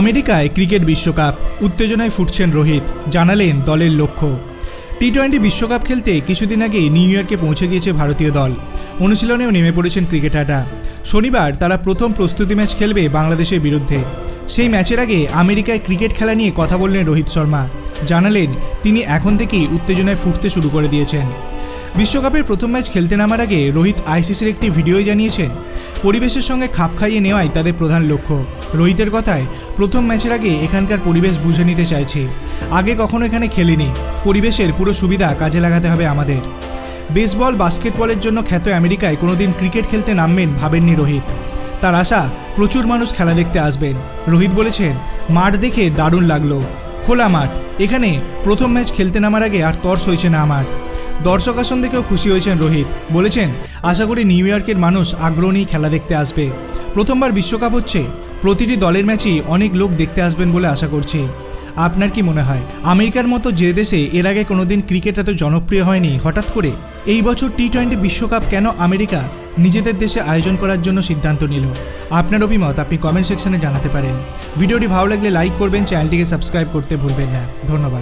আমেরিকায় ক্রিকেট বিশ্বকাপ, উত্তেজনায় ফুটছেন রোহিত, জানালেন দলের লক্ষ্য। টি টোয়েন্টি বিশ্বকাপ খেলতে কিছুদিন আগেই নিউ ইয়র্কে পৌঁছে গিয়েছে ভারতীয় দল। অনুশীলনেও নেমে পড়েছেন ক্রিকেটাররা। শনিবার তারা প্রথম প্রস্তুতি ম্যাচ খেলবে বাংলাদেশের বিরুদ্ধে। সেই ম্যাচের আগে আমেরিকায় ক্রিকেট খেলা নিয়ে কথা বললেন রোহিত শর্মা। জানালেন, তিনি এখন থেকেই উত্তেজনায় ফুটতে শুরু করে দিয়েছেন। বিশ্বকাপের প্রথম ম্যাচ খেলতে নামার আগে রোহিত আইসিসির একটি ভিডিওয় জানিয়েছেন। পরিবেশের সঙ্গে খাপ খাইয়ে নেওয়াই তাদের প্রধান লক্ষ্য। রোহিতের কথায়, প্রথম ম্যাচের আগে এখানকার পরিবেশ বুঝে নিতে চাইছে। আগে কখনো এখানে খেলিনি। পরিবেশের পুরো সুবিধা কাজে লাগাতে হবে আমাদের। বেসবল, বাস্কেটবলের জন্য খ্যাত আমেরিকায় কোনোদিন ক্রিকেট খেলতে নামবেন ভাবেননি রোহিত। তার আশা, প্রচুর মানুষ খেলা দেখতে আসবেন। রোহিত বলেছেন, মাঠ দেখে দারুণ লাগল। খোলা মাঠ। এখানে প্রথম ম্যাচ খেলতে নামার আগে আর তর্স হয়েছে না আমার। দর্শক আসন দেখেও খুশি হয়েছেন রোহিত। বলেছেন, আশা করি নিউ ইয়র্কের মানুষ আগ্রহ নিয়ে খেলা দেখতে আসবে। প্রথমবার বিশ্বকাপ হচ্ছে, প্রতিটি দলের ম্যাচই অনেক লোক দেখতে আসবেন বলে আশা করছি। আপনার কি মনে হয়, আমেরিকার মতো যে দেশে এর আগে কোনোদিন ক্রিকেট এত জনপ্রিয় হয়নি, হঠাৎ করে এই বছর টি টোয়েন্টি বিশ্বকাপ কেন আমেরিকা নিজেদের দেশে আয়োজন করার জন্য সিদ্ধান্ত নিল? আপনার অভিমত আপনি কমেন্ট সেকশনে জানাতে পারেন। ভিডিওটি ভালো লাগলে লাইক করবেন চ্যানেলটিকে সাবস্ক্রাইব করতে ভুলবেন না। ধন্যবাদ।